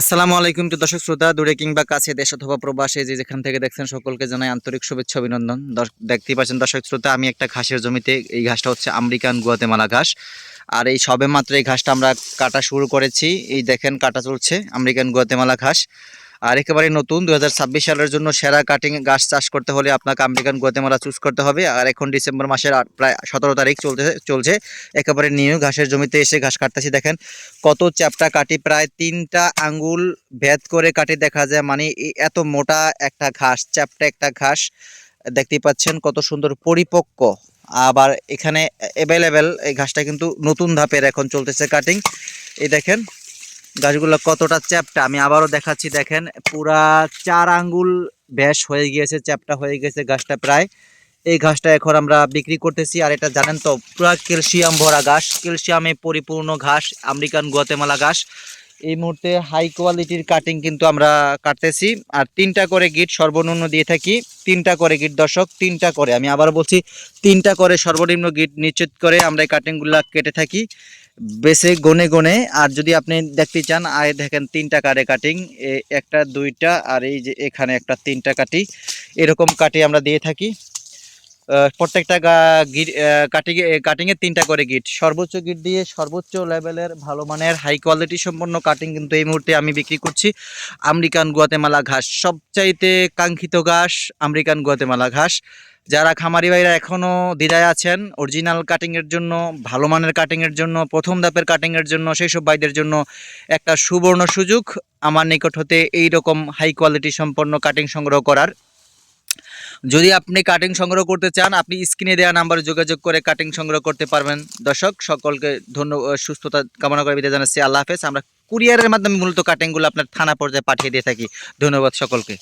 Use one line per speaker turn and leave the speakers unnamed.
আসসালামু আলাইকুম তো দর্শক শ্রোতা, দূরে কিংবা কাছে দেশ অথবা প্রবাসে যে যেখান থেকে দেখছেন সকলকে জানাই আন্তরিক শুভেচ্ছা, অভিনন্দন। দেখতে দেখতেই পাচ্ছেন দর্শক শ্রোতা, আমি একটা ঘাসের জমিতে, এই ঘাসটা হচ্ছে আমেরিকান গুয়াতেমালা ঘাস। আর এই সবে মাত্র এই ঘাসটা আমরা কাটা শুরু করেছি। এই দেখেন কাটা চলছে আমেরিকান গুয়াতেমালা ঘাস। আর একেবারে নতুন দু হাজার ছাব্বিশ সালের জন্য সেরা কাটিং ঘাস চাষ করতে হলে আপনাকে আমেরিকান গুয়াতেমালা চুজ করতে হবে। আর এখন ডিসেম্বর মাসের প্রায় সতেরো তারিখ চলতে চলছে। একেবারে নিউ ঘাসের জমিতে এসে ঘাস কাটতেছি, দেখেন। কত চ্যাপটা কাটি, প্রায় তিনটা আঙ্গুল ভেদ করে কাটি দেখা যায়। মানে এত মোটা একটা ঘাস, চ্যাপটা একটা ঘাস। দেখতেই পাচ্ছেন কত সুন্দর পরিপক্ক। আবার এখানে অ্যাভেলেবেল এই ঘাসটা কিন্তু নতুন ধাপের এখন চলতেছে কাটিং এই দেখেন গাছগুলো কতটা চ্যাপটা? আমি আবারও দেখাচ্ছি, দেখেন, পুরা চার আঙ্গুল ব্যাস হয়ে গিয়েছে, চ্যাপটা হয়ে গেছে গাছটা প্রায়। এই ঘাসটা এখন আমরা বিক্রি করতেছি, আর এটা জানেন তো, পুরা ক্যালসিয়াম ভরা ঘাস, ক্যালসিয়ামে পরিপূর্ণ ঘাস, আমেরিকান গুয়াতেমালা ঘাস। এই মুহূর্তে হাই কোয়ালিটির কাটিং কিন্তু আমরা কাটতেছি, আর তিনটা করে গিট সর্বনিম্ন দিয়ে থাকি, তিনটা করে গিট দর্শক, তিনটা করে, আমি আবার বলছি, তিনটা করে সর্বনিম্ন গিট নিশ্চিত করে আমরা এই কাটিংগুলো কেটে থাকি। বেছে গনে গনে, আর যদি আপনি দেখতে চান, আয় দেখেন তিনটা কারে কাটিং একটা, দুইটা, আর এই যে এখানে একটা তিনটা কাটি এরকম কাটি আমরা দিয়ে থাকি। প্রত্যেকটা গিট কাটিং কাটিংয়ে তিনটা করে গিট সর্বোচ্চ গিট দিয়ে সর্বোচ্চ লেভেলের ভালো মানের হাই কোয়ালিটি সম্পন্ন কাটিং কিন্তু এই মুহূর্তে আমি বিক্রি করছি আমেরিকান গুয়াতেমালা ঘাস। সবচাইতে কাঙ্ক্ষিত ঘাস আমেরিকান গুয়াতেমালা ঘাস। যারা খামারি ভাইরা এখনও দ্বিধায় আছেন অরিজিনাল কাটিংয়ের জন্য, ভালো মানের কাটিংয়ের জন্য, প্রথম ধাপের কাটিংয়ের জন্য, সেই সব ভাইদের জন্য একটা সুবর্ণ সুযোগ। আমার নিকট হতে এই রকম হাই কোয়ালিটি সম্পন্ন কাটিং সংগ্রহ করার যদি আপনি কাটিং সংগ্রহ করতে চান, আপনি স্ক্রিনে দেওয়া নাম্বারে যোগাযোগ করে কাটিং সংগ্রহ করতে পারবেন। দর্শক, সকলকে ধন্য সুস্থতা কামনা করে বিদায় জানাচ্ছি। আল্লাহ হাফেজ। আমরা কুরিয়ারের মাধ্যমে মূলত কাটিংগুলো আপনার থানা পর্যায়ে পাঠিয়ে দিয়ে থাকি। ধন্যবাদ সকলকে।